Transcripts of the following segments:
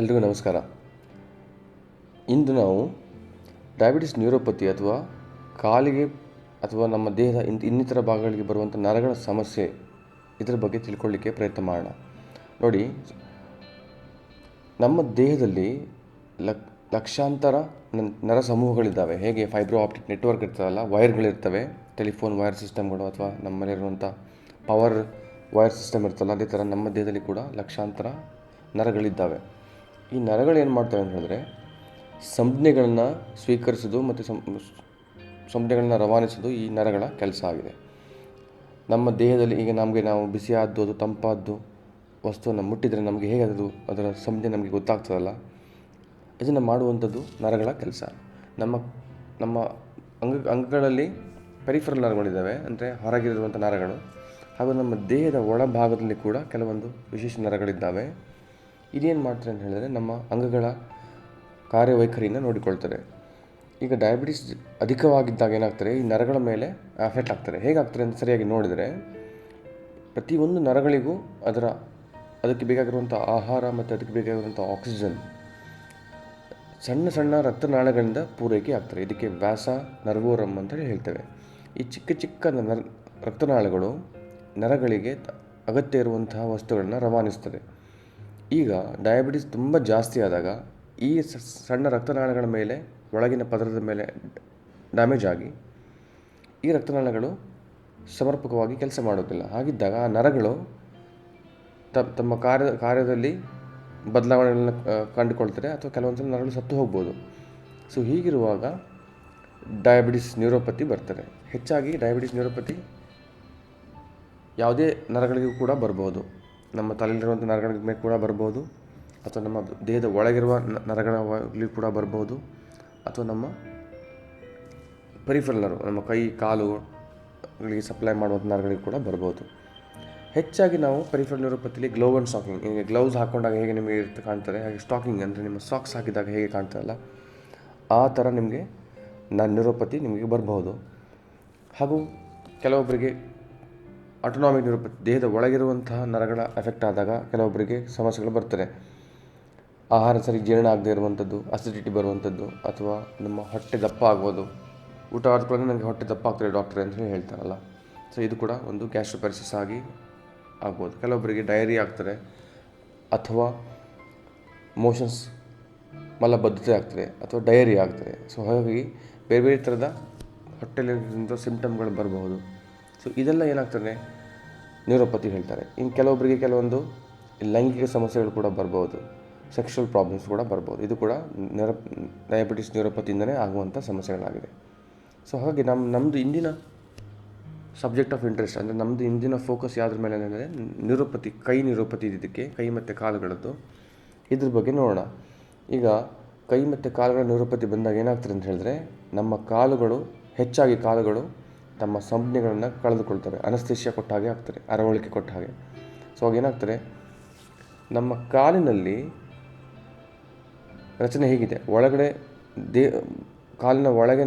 ಎಲ್ರಿಗೂ ನಮಸ್ಕಾರ. ಇಂದು ನಾವು ಡಯಾಬಿಟಿಸ್ ನ್ಯೂರೋಪತಿ ಅಥವಾ ಕಾಲಿಗೆ ಅಥವಾ ನಮ್ಮ ದೇಹದ ಇನ್, ಇನ್ನಿತರ ಭಾಗಗಳಿಗೆ ಬರುವಂಥ ನರಗಳ ಸಮಸ್ಯೆ ಇದರ ಬಗ್ಗೆ ತಿಳ್ಕೊಳ್ಳಿಕ್ಕೆ ಪ್ರಯತ್ನ ಮಾಡೋಣ. ನೋಡಿ, ನಮ್ಮ ದೇಹದಲ್ಲಿ ಲಕ್, ಲಕ್ಷಾಂತರ ನರ ಸಮೂಹಗಳಿದ್ದಾವೆ. ಹೇಗೆ ಫೈಬ್ರೋ ಆಪ್ಟಿಕ್ ನೆಟ್ವರ್ಕ್ ಇರ್ತದಲ್ಲ ವೈರ್ಗಳಿರ್ತವೆ ಟೆಲಿಫೋನ್ ವೈರ್ ಸಿಸ್ಟಮ್ಗಳು ಅಥವಾ ನಮ್ಮಲ್ಲಿರುವಂಥ ಪವರ್ ವೈರ್ ಸಿಸ್ಟಮ್ ಇರ್ತಲ್ಲ ಅದೇ ಥರ ನಮ್ಮ ದೇಹದಲ್ಲಿ ಕೂಡ ಲಕ್ಷಾಂತರ ನರಗಳಿದ್ದಾವೆ. ಈ ನರಗಳು ಏನು ಮಾಡ್ತವೆ ಅಂತ ಹೇಳಿದ್ರೆ ಸಂಜ್ಞೆಗಳನ್ನು ಸ್ವೀಕರಿಸೋದು ಮತ್ತು ಸಂ ಸಂಜ್ಞೆಗಳನ್ನ ರವಾನಿಸೋದು ಈ ನರಗಳ ಕೆಲಸ ಆಗಿದೆ. ನಮ್ಮ ದೇಹದಲ್ಲಿ ಈಗ ನಮಗೆ ನಾವು ಬಿಸಿಯಾದ್ದು ಅದು ತಂಪಾದ್ದು ವಸ್ತುವನ್ನು ಮುಟ್ಟಿದರೆ ನಮಗೆ ಹೇಗೆ ಅದು ಅದರ ಸಂಜ್ಞೆ ನಮಗೆ ಗೊತ್ತಾಗ್ತದಲ್ಲ? ಇದನ್ನು ಮಾಡುವಂಥದ್ದು ನರಗಳ ಕೆಲಸ. ನಮ್ಮ ನಮ್ಮ ಅಂಗ, ಅಂಗಗಳಲ್ಲಿ ಪೆರಿಫರಲ್ ನರಗಳಿದ್ದಾವೆ, ಅಂದರೆ ಹೊರಗಿರುವಂಥ ನರಗಳು. ಹಾಗೂ ನಮ್ಮ ದೇಹದ ಒಳಭಾಗದಲ್ಲಿ ಕೂಡ ಕೆಲವೊಂದು ವಿಶೇಷ ನರಗಳಿದ್ದಾವೆ. ಇದೇನು ಮಾಡ್ತಾರೆ ಅಂತ ಹೇಳಿದ್ರೆ ನಮ್ಮ ಅಂಗಗಳ ಕಾರ್ಯವೈಖರಿಯನ್ನು ನೋಡಿಕೊಳ್ತಾರೆ. ಈಗ ಡಯಾಬಿಟಿಸ್ ಅಧಿಕವಾಗಿದ್ದಾಗ ಏನಾಗ್ತಾರೆ? ಈ ನರಗಳ ಮೇಲೆ ಅಫೆಕ್ಟ್ ಆಗ್ತಾರೆ. ಹೇಗಾಗ್ತಾರೆ ಅಂತ ಸರಿಯಾಗಿ ನೋಡಿದರೆ, ಪ್ರತಿಯೊಂದು ನರಗಳಿಗೂ ಅದರ, ಅದಕ್ಕೆ ಬೇಕಾಗಿರುವಂಥ ಆಹಾರ ಮತ್ತು ಅದಕ್ಕೆ ಬೇಕಾಗಿರುವಂಥ ಆಕ್ಸಿಜನ್ ಸಣ್ಣ ಸಣ್ಣ ರಕ್ತನಾಳಗಳಿಂದ ಪೂರೈಕೆ ಆಗ್ತಾರೆ. ಇದಕ್ಕೆ ವ್ಯಾಸ ನರ್ವೋರಮ್ ಅಂತೇಳಿ ಹೇಳ್ತೇವೆ. ಈ ಚಿಕ್ಕ ಚಿಕ್ಕ ನರ್, ರಕ್ತನಾಳಗಳು ನರಗಳಿಗೆ ಅಗತ್ಯ ಇರುವಂತಹ ವಸ್ತುಗಳನ್ನು ರವಾನಿಸ್ತದೆ. ಈಗ ಡಯಾಬಿಟಿಸ್ ತುಂಬ ಜಾಸ್ತಿ ಆದಾಗ ಈ ಸಣ್ಣ ರಕ್ತನಾಳಗಳ ಮೇಲೆ, ಒಳಗಿನ ಪದರದ ಮೇಲೆ ಡ್ಯಾಮೇಜ್ ಆಗಿ ಈ ರಕ್ತನಾಳಗಳು ಸಮರ್ಪಕವಾಗಿ ಕೆಲಸ ಮಾಡೋದಿಲ್ಲ ಹಾಗಿದ್ದಾಗ ಆ ನರಗಳು ತಮ್ಮ ಕಾರ್ಯ, ಕಾರ್ಯದಲ್ಲಿ ಬದಲಾವಣೆಗಳನ್ನ ಕಂಡುಕೊಳ್ತಾರೆ ಅಥವಾ ಕೆಲವೊಂದು ಸಲ ನರಗಳು ಸತ್ತು ಹೋಗ್ಬೋದು. ಸೊ ಹೀಗಿರುವಾಗ ಡಯಾಬಿಟಿಸ್ ನ್ಯೂರೋಪತಿ ಬರ್ತಾರೆ ಹೆಚ್ಚಾಗಿ ಡಯಾಬಿಟಿಸ್ ನ್ಯೂರೋಪತಿ ಯಾವುದೇ ನರಗಳಿಗೂ ಕೂಡ ಬರ್ಬೋದು. ನಮ್ಮ ತಲೆಯಲ್ಲಿರುವಂಥ ನರಗಳ ಮೇಲೆ ಕೂಡ ಬರ್ಬೋದು. ಅಥವಾ ನಮ್ಮ ದೇಹದ ಒಳಗಿರುವ ನರಗಳಲ್ಲಿ ಕೂಡ ಬರ್ಬೋದು. ಅಥವಾ ನಮ್ಮ ಪರಿಫರಲ್ ನರ್ವ್ ನಮ್ಮ ಕೈ ಕಾಲುಗಳಿಗೆ ಸಪ್ಲೈ ಮಾಡುವಂಥ ನರಗಳಿಗೆ ಕೂಡ ಬರ್ಬೋದು. ಹೆಚ್ಚಾಗಿ ನಾವು ಪರಿಫರಲ್ ನ್ಯೂರೋಪತಿಲಿ ಗ್ಲೋವ್ ಆ್ಯಂಡ್ ಸ್ಟಾಕಿಂಗ್ ಈಗ ಗ್ಲೌಸ್ ಹಾಕೊಂಡಾಗ ಹೇಗೆ ನಿಮಗೆ ಇರುತ್ತೆ ಕಾಣ್ತಾರೆ ಹಾಗೆ ಸ್ಟಾಕಿಂಗ್ ಅಂದರೆ ನಿಮ್ಮ ಸಾಕ್ಸ್ ಹಾಕಿದಾಗ ಹೇಗೆ ಕಾಣ್ತಾರಲ್ಲ ಆ ಥರ ನಿಮಗೆ ನ್ಯೂರೋಪತಿ ನಿಮಗೆ ಬರಬಹುದು ಹಾಗೂ ಕೆಲವೊಬ್ಬರಿಗೆ ಆಟೋನಾಮಿಕ್ ನ್ಯೂರೋಪತಿ ದೇಹದ ಒಳಗಿರುವಂತಹ ನರಗಳ ಎಫೆಕ್ಟ್ ಆದಾಗ ಕೆಲವೊಬ್ಬರಿಗೆ ಸಮಸ್ಯೆಗಳು ಬರ್ತದೆ. ಆಹಾರ ಸರಿ ಜೀರ್ಣ ಆಗದೆ ಇರುವಂಥದ್ದು ಅಸಿಡಿಟಿ ಬರುವಂಥದ್ದು ಅಥವಾ ನಮ್ಮ ಹೊಟ್ಟೆ ದಪ್ಪ ಆಗ್ಬೋದು ಊಟ ಆದ್ಕೊಳ್ಳೋದು ನನಗೆ ಹೊಟ್ಟೆ ದಪ್ಪ ಆಗ್ತದೆ ಡಾಕ್ಟ್ರೆ ಅಂತ ಹೇಳಿ ಹೇಳ್ತಾರಲ್ಲ. ಸೊ ಇದು ಕೂಡ ಒಂದು ಗ್ಯಾಸ್ಟ್ರೋಪೆರಿಸಿಸ್ ಆಗಿ ಆಗ್ಬೋದು. ಕೆಲವೊಬ್ಬರಿಗೆ ಡಯರಿ ಆಗ್ತದೆ, ಅಥವಾ ಮೋಷನ್ಸ್ ಮಲಬದ್ಧತೆ ಆಗ್ತದೆ, ಅಥವಾ ಡಯರಿ ಆಗ್ತದೆ. ಸೊ ಹಾಗಾಗಿ ಬೇರೆ ಬೇರೆ ಥರದ ಹೊಟ್ಟೆಲಿರುವಂಥ ಸಿಂಪ್ಟಮ್ಗಳು ಬರಬಹುದು. ಸೊ ಇದೆಲ್ಲ ಏನಾಗ್ತದೆ? ನ್ಯೂರೋಪತಿ ಹೇಳ್ತಾರೆ. ಇನ್ನು ಕೆಲವೊಬ್ಬರಿಗೆ ಕೆಲವೊಂದು ಲೈಂಗಿಕ ಸಮಸ್ಯೆಗಳು ಕೂಡ ಬರ್ಬೋದು. ಸೆಕ್ಷುವಲ್ ಪ್ರಾಬ್ಲಮ್ಸ್ ಕೂಡ ಬರ್ಬೋದು. ಇದು ಕೂಡ ನೆರ ಡಯಾಬಿಟಿಸ್ ನ್ಯೂರೋಪತಿಯಿಂದನೇ ಆಗುವಂಥ ಸಮಸ್ಯೆಗಳಾಗಿದೆ. ಸೊ ಹಾಗಾಗಿ ನಮ್ಮ ನಮ್ಮದು ಇಂದಿನ ಸಬ್ಜೆಕ್ಟ್ ಆಫ್ ಇಂಟ್ರೆಸ್ಟ್ ಅಂದರೆ ನಮ್ಮದು ಇಂದಿನ ಫೋಕಸ್ ಯಾವುದ್ರ ಮೇಲೆ ಅಂದರೆ ನ್ಯೂರೋಪತಿ, ಕೈ ನ್ಯೂರೋಪತಿ ಇದಕ್ಕೆ ಕೈ ಮತ್ತು ಕಾಲುಗಳದ್ದು. ಇದ್ರ ಬಗ್ಗೆ ನೋಡೋಣ. ಈಗ ಕೈ ಮತ್ತು ಕಾಲುಗಳ ನ್ಯೂರೋಪತಿ ಬಂದಾಗ ಏನಾಗ್ತದೆ ಅಂತ ಹೇಳಿದ್ರೆ ನಮ್ಮ ಕಾಲುಗಳು, ಹೆಚ್ಚಾಗಿ ಕಾಲುಗಳು ತಮ್ಮ ಸಂಜ್ಞೆಗಳನ್ನು ಕಳೆದುಕೊಳ್ತವೆ. ಅನಸ್ತೇಶಿಯ ಕೊಟ್ಟ ಹಾಗೆ ಆಗ್ತದೆ, ಅರವಳಿಕೆ ಕೊಟ್ಟ ಹಾಗೆ. ಸೊ ಏನಾಗ್ತದೆ? ನಮ್ಮ ಕಾಲಿನಲ್ಲಿ ರಚನೆ ಹೇಗಿದೆ? ಒಳಗಡೆ ದೇ, ಕಾಲಿನ ಒಳಗೆ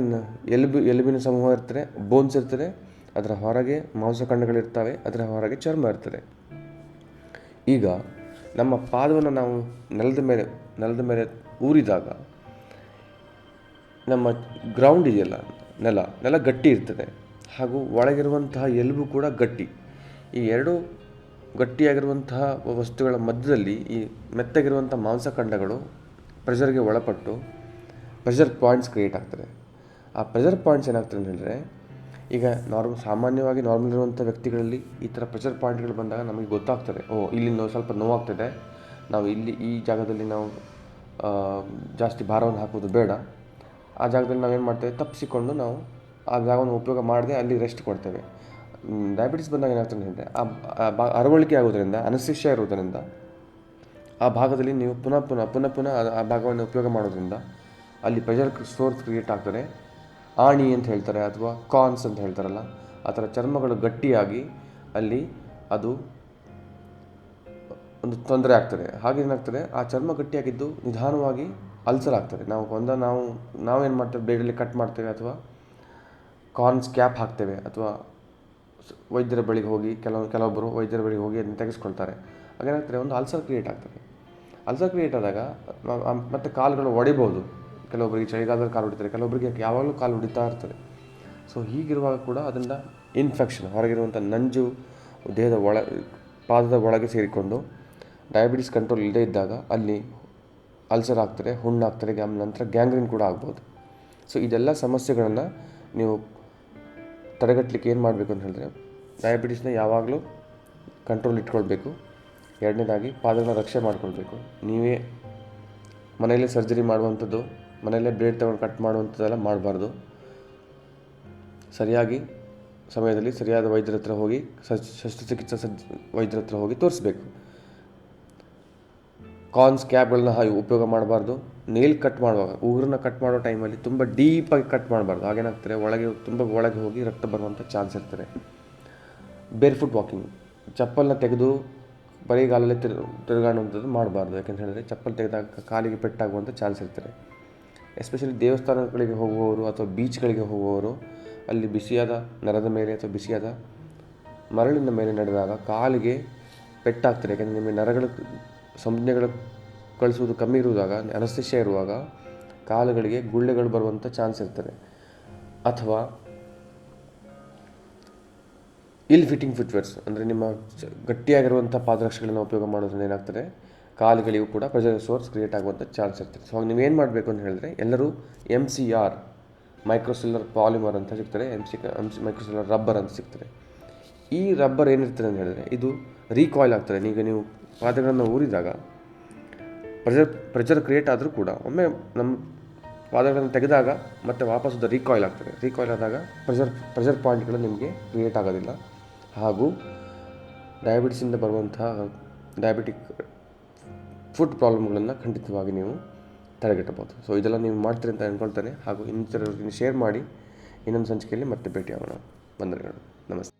ಎಲುಬು, ಎಲುಬಿನ ಸಮೂಹ ಇರ್ತದೆ ಬೋನ್ಸ್ ಇರ್ತದೆ, ಅದರ ಹೊರಗೆ ಮಾಂಸಖಂಡಗಳಿರ್ತವೆ ಅದರ ಹೊರಗೆ ಚರ್ಮ ಇರ್ತದೆ. ಈಗ ನಮ್ಮ ಪಾದವನ್ನು ನಾವು ನೆಲದ ಮೇಲೆ ನೆಲದ ಮೇಲೆ ಊರಿದಾಗ ನಮ್ಮ ಗ್ರೌಂಡ್ ಇದೆಯಲ್ಲ, ನೆಲ ನೆಲ ಗಟ್ಟಿ ಇರ್ತದೆ. ಹಾಗೂ ಒಳಗಿರುವಂತಹ ಎಲುಬು ಕೂಡ ಗಟ್ಟಿ. ಈ ಎರಡು ಗಟ್ಟಿಯಾಗಿರುವಂತಹ ವಸ್ತುಗಳ ಮಧ್ಯದಲ್ಲಿ ಈ ಮೆತ್ತಗಿರುವಂಥ ಮಾಂಸಖಂಡಗಳು ಪ್ರೆಷರ್ಗೆ ಒಳಪಟ್ಟು ಪ್ರೆಷರ್ ಪಾಯಿಂಟ್ಸ್ ಕ್ರಿಯೇಟ್ ಆಗ್ತದೆ. ಆ ಪ್ರೆಷರ್ ಪಾಯಿಂಟ್ಸ್ ಏನಾಗ್ತದೆ ಅಂತ ಈಗ ನಾರ್ಮ್ ಸಾಮಾನ್ಯವಾಗಿ ನಾರ್ಮಲ್ ಇರುವಂಥ ವ್ಯಕ್ತಿಗಳಲ್ಲಿ ಈ ಥರ ಪ್ರೆಷರ್ ಪಾಯಿಂಟ್ಗಳು ಬಂದಾಗ ನಮಗೆ ಗೊತ್ತಾಗ್ತದೆ, ಓ, ಇಲ್ಲಿ ನೋವು ಸ್ವಲ್ಪ ನೋವಾಗ್ತದೆ, ನಾವು ಇಲ್ಲಿ ಈ ಜಾಗದಲ್ಲಿ ನಾವು ಜಾಸ್ತಿ ಭಾರವನ್ನು ಹಾಕೋದು ಬೇಡ, ಆ ಜಾಗದಲ್ಲಿ ನಾವೇನು ಮಾಡ್ತೇವೆ, ತಪ್ಪಿಸಿಕೊಂಡು ನಾವು ಆ ಜಾಗವನ್ನು ಉಪಯೋಗ ಮಾಡದೆ ಅಲ್ಲಿ ರೆಸ್ಟ್ ಕೊಡ್ತೇವೆ. ಡಯಾಬಿಟಿಸ್ ಬಂದಾಗ ಏನಾಗ್ತದೆ ಅಂದರೆ ಆ ಬಾ, ಅರವಳಿಕೆ ಆಗೋದ್ರಿಂದ ಅನಸ್ತಿಷ್ಯ ಇರೋದರಿಂದ ಆ ಭಾಗದಲ್ಲಿ ನೀವು ಪುನಃ ಪುನಃ ಪುನಃ ಪುನಃ ಆ- ಭಾಗವನ್ನು ಉಪಯೋಗ ಮಾಡೋದ್ರಿಂದ ಅಲ್ಲಿ ಪ್ರೆಷರ್ ಸೋರ್ಸ್ ಕ್ರಿಯೇಟ್ ಆಗ್ತದೆ. ಆಣಿ ಅಂತ ಹೇಳ್ತಾರೆ ಅಥವಾ ಕಾನ್ಸ್ ಅಂತ ಹೇಳ್ತಾರಲ್ಲ, ಆ ಥರ ಚರ್ಮಗಳು ಗಟ್ಟಿಯಾಗಿ ಅಲ್ಲಿ ಅದು ಒಂದು ತೊಂದರೆ ಆಗ್ತದೆ. ಹಾಗೆ ಏನಾಗ್ತದೆ, ಆ ಚರ್ಮ ಗಟ್ಟಿಯಾಗಿದ್ದು ನಿಧಾನವಾಗಿ ಅಲ್ಸರ್ ಆಗ್ತದೆ. ನಾವು ಒಂದ, ನಾವು, ನಾವೇನು ಮಾಡ್ತೇವೆ ಬೇಗಲ್ಲಿ ಕಟ್ ಮಾಡ್ತೇವೆ ಅಥವಾ ಕಾರ್ನ್ಸ್ ಕ್ಯಾಪ್ ಹಾಕ್ತೇವೆ ಅಥವಾ ವೈದ್ಯರ ಬಳಿಗೆ ಹೋಗಿ ಕೆಲವು ಕೆಲವೊಬ್ಬರು ವೈದ್ಯರ ಬಳಿಗೆ ಹೋಗಿ ಅದನ್ನು ತೆಗೆಸ್ಕೊಳ್ತಾರೆ. ಹಾಗೇನಾಗ್ತದೆ ಒಂದು ಅಲ್ಸರ್ ಕ್ರಿಯೇಟ್ ಆಗ್ತದೆ. ಅಲ್ಸರ್ ಕ್ರಿಯೇಟ್ ಆದಾಗ ಮತ್ತೆ ಕಾಲುಗಳು ಒಡಿಬೋದು. ಕೆಲವೊಬ್ಬರಿಗೆ ಚಳಿಗಾಲದಲ್ಲಿ ಕಾಲು ಹೊಡಿತಾರೆ ಕೆಲವೊಬ್ಬರಿಗೆ ಯಾವಾಗಲೂ ಕಾಲು ಹೊಡಿತಾ ಇರ್ತದೆ ಸೊ ಹೀಗಿರುವಾಗ ಕೂಡ ಅದನ್ನು ಇನ್ಫೆಕ್ಷನ್ ಹೊರಗಿರುವಂಥ ನಂಜು, ದೇಹದ ಒಳ, ಪಾದದ ಒಳಗೆ ಸೇರಿಕೊಂಡು ಡಯಾಬಿಟಿಸ್ ಕಂಟ್ರೋಲ್ ಇಲ್ಲದೇ ಇದ್ದಾಗ ಅಲ್ಲಿ ಅಲ್ಸರ್ ಆಗ್ತಾರೆ ಗ್ಯಾಮ್ ನಂತರ ಗ್ಯಾಂಗ್ರೀನ್ ಕೂಡ ಆಗ್ಬೋದು. ಸೊ ಇದೆಲ್ಲ ಸಮಸ್ಯೆಗಳನ್ನು ನೀವು ತಡೆಗಟ್ಟಲಿಕ್ಕೆ ಏನು ಮಾಡಬೇಕು ಅಂತ ಹೇಳಿದ್ರೆ ಡಯಾಬಿಟೀಸ್ನ ಯಾವಾಗಲೂ ಕಂಟ್ರೋಲ್ ಇಟ್ಕೊಳ್ಬೇಕು. ಎರಡನೇದಾಗಿ, ಪಾದಗಳನ್ನ ರಕ್ಷೆ ಮಾಡ್ಕೊಳ್ಬೇಕು. ನೀವೇ ಮನೆಯಲ್ಲೇ ಸರ್ಜರಿ ಮಾಡುವಂಥದ್ದು, ಮನೆಯಲ್ಲೇ ಬ್ಲೇಡ್ ತಗೊಂಡು ಕಟ್ ಮಾಡುವಂಥದ್ದೆಲ್ಲ ಮಾಡಬಾರ್ದು. ಸರಿಯಾಗಿ ಸಮಯದಲ್ಲಿ ಸರಿಯಾದ ವೈದ್ಯರ ಹತ್ರ ಹೋಗಿ ಶಸ್ತ್ರಚಿಕಿತ್ಸಾ ಸಜ್ ವೈದ್ಯರ ಹತ್ರ ಹೋಗಿ ತೋರಿಸ್ಬೇಕು. ಕ್ಯಾಬ್ಗಳನ್ನ ಹಾಗೆ ಉಪಯೋಗ ಮಾಡಬಾರ್ದು. ನೇಲ್ ಕಟ್ ಮಾಡುವಾಗ, ಉಗುರನ್ನ ಕಟ್ ಮಾಡೋ ಟೈಮಲ್ಲಿ ತುಂಬ ಡೀಪಾಗಿ ಕಟ್ ಮಾಡಬಾರ್ದು. ಹಾಗೇನಾಗ್ತದೆ, ಒಳಗೆ, ತುಂಬ ಒಳಗೆ ಹೋಗಿ ರಕ್ತ ಬರುವಂಥ ಚಾನ್ಸ್ ಇರ್ತದೆ. ಬೇರ್ ಫುಟ್ ವಾಕಿಂಗ್ ಚಪ್ಪಲ್ನ ತೆಗೆದು ಬರಿಗಾಲಲ್ಲಿ ತಿರು, ತಿರುಗಾಡುವಂಥದ್ದು ಮಾಡಬಾರ್ದು. ಯಾಕಂತ ಹೇಳಿದ್ರೆ ಚಪ್ಪಲ್ ತೆಗೆದಾಗ ಕಾಲಿಗೆ ಪೆಟ್ಟಾಗುವಂಥ ಚಾನ್ಸ್ ಇರ್ತದೆ. ಎಸ್ಪೆಷಲಿ ದೇವಸ್ಥಾನಗಳಿಗೆ ಹೋಗುವವರು ಅಥವಾ ಬೀಚ್ಗಳಿಗೆ ಹೋಗುವವರು, ಅಲ್ಲಿ ಬಿಸಿಯಾದ ನರದ ಮೇಲೆ ಅಥವಾ ಬಿಸಿಯಾದ ಮರಳಿನ ಮೇಲೆ ನಡೆದಾಗ ಕಾಲಿಗೆ ಪೆಟ್ಟಾಗ್ತಾರೆ ಯಾಕೆಂದರೆ ನಿಮ್ಮ ನರಗಳು ಸಂಜ್ಞೆಗಳು ಕಳಿಸುವುದು ಕಮ್ಮಿ ಇರುವಾಗ, ಅನಸ್ತಿಷ್ಯ ಇರುವಾಗ ಕಾಲುಗಳಿಗೆ ಗುಳ್ಳೆಗಳು ಬರುವಂಥ ಚಾನ್ಸ್ ಇರ್ತದೆ. ಅಥವಾ ಇಲ್ ಫಿಟ್ಟಿಂಗ್ ಫುಟ್ವೇರ್ಸ್ ಅಂದರೆ ನಿಮ್ಮ ಗಟ್ಟಿಯಾಗಿರುವಂಥ ಪಾದರಕ್ಷೆಗಳನ್ನು ಉಪಯೋಗ ಮಾಡೋದ್ರಿಂದ ಏನಾಗ್ತದೆ? ಕಾಲುಗಳಿಗೂ ಕೂಡ ಪ್ರೆಷರ್ ಸೋರ್ಸ್ ಕ್ರಿಯೇಟ್ ಆಗುವಂಥ ಚಾನ್ಸ್ ಇರ್ತದೆ. ಸೊ ನೀವೇನು ಮಾಡಬೇಕು ಅಂತ ಹೇಳಿದ್ರೆ, ಎಲ್ಲರೂ M C R microcellular polymer ಅಂತ ಸಿಗ್ತದೆ M C M C microcellular rubber ಅಂತ ಸಿಗ್ತದೆ. ಈ ರಬ್ಬರ್ ಏನಿರ್ತದೆ ಅಂತ ಹೇಳಿದ್ರೆ, ಇದು ರೀಕಾಯಿಲ್ ಆಗ್ತದೆ. ಈಗ ನೀವು ಪಾದಗಳನ್ನು ಊರಿದಾಗ ಪ್ರೆಷರ್ ಪ್ರೆಷರ್ ಕ್ರಿಯೇಟ್ ಆದರೂ ಕೂಡ, ಒಮ್ಮೆ ನಮ್ಮ ಪಾದಗಳನ್ನು ತೆಗೆದಾಗ ಮತ್ತೆ ವಾಪಸ್ ಅದು ರೀಕಾಯಿಲ್ ಆಗ್ತದೆ. ರೀಕಾಯಿಲ್ ಆದಾಗ ಪ್ರೆಷರ್ ಪ್ರೆಷರ್ ಪಾಯಿಂಟ್ಗಳು ನಿಮಗೆ ಕ್ರಿಯೇಟ್ ಆಗೋದಿಲ್ಲ. ಹಾಗೂ ಡಯಾಬಿಟಿಸಿಂದ ಬರುವಂತಹ ಡಯಾಬಿಟಿಕ್ ಫುಡ್ ಪ್ರಾಬ್ಲಮ್ಗಳನ್ನು ಖಂಡಿತವಾಗಿ ನೀವು ತಡೆಗಟ್ಟಬಹುದು. ಸೊ ಇದೆಲ್ಲ ನೀವು ಮಾಡ್ತೀರಿ ಅಂತ ಅಂದ್ಕೊಳ್ತೇನೆ ಹಾಗೂ ಇನ್ನಿತರವ್ರಿಗೆ ಶೇರ್ ಮಾಡಿ. ಇನ್ನೊಂದು ಸಂಚಿಕೆಯಲ್ಲಿ ಮತ್ತೆ ಭೇಟಿಯಾಗೋಣ. ವಂದನೆಗಳು ನಮಸ್ತೆ.